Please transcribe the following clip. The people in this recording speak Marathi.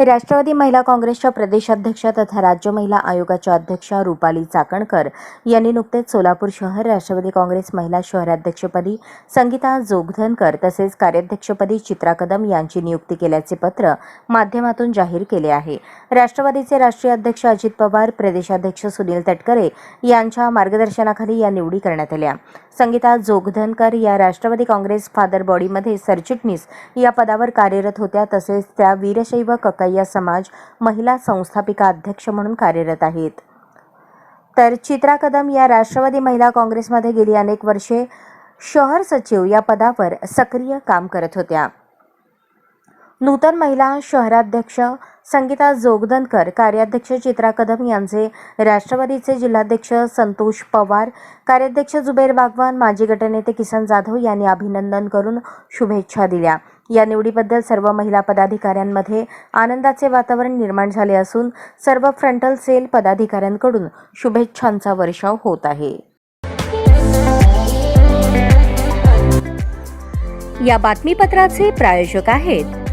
राष्ट्रवादी महिला काँग्रेसच्या प्रदेशाध्यक्ष तथा राज्य महिला आयोगाच्या अध्यक्षा रुपाली चाकणकर यांनी नुकतेच सोलापूर शहर राष्ट्रवादी काँग्रेस महिला शहराध्यक्षपदी संगीता जोगधनकर तसेच कार्याध्यक्षपदी चित्रा कदम यांची नियुक्ती केल्याचे पत्र माध्यमातून जाहीर केले आहे. राष्ट्रवादीचे राष्ट्रीय अध्यक्ष अजित पवार प्रदेशाध्यक्ष सुनील तटकरे यांच्या मार्गदर्शनाखाली या निवडी करण्यात आल्या. संगीता जोगधनकर या राष्ट्रवादी काँग्रेस फादर बॉडीमध्ये सरचिटणीस या पदावर कार्यरत होत्या तसेच त्या वीरशैव कक्कय्या समाज महिला संस्थापिका अध्यक्ष म्हणून कार्यरत आहेत. तर चित्रा कदम या राष्ट्रवादी महिला काँग्रेसमध्ये गेली अनेक वर्षे शहर सचिव या पदावर सक्रिय काम करत होत्या. नूतन महिला शहराध्यक्ष संगीता जोगदनकर कार्याध्यक्ष चित्रा कदम यांचे राष्ट्रवादीचे जिल्हाध्यक्ष संतोष पवार कार्याध्यक्ष जुबेर बागवान माजी गटनेते किसन जाधव यांनी अभिनंदन करून शुभेच्छा दिल्या. या निवडीबद्दल सर्व महिला पदाधिकाऱ्यांमध्ये आनंदाचे वातावरण निर्माण झाले असून सर्व फ्रंटल सेल पदाधिकाऱ्यांकडून शुभेच्छांचा वर्षाव होत आहे. या बातमीपत्राचे प्रायोजक आहेत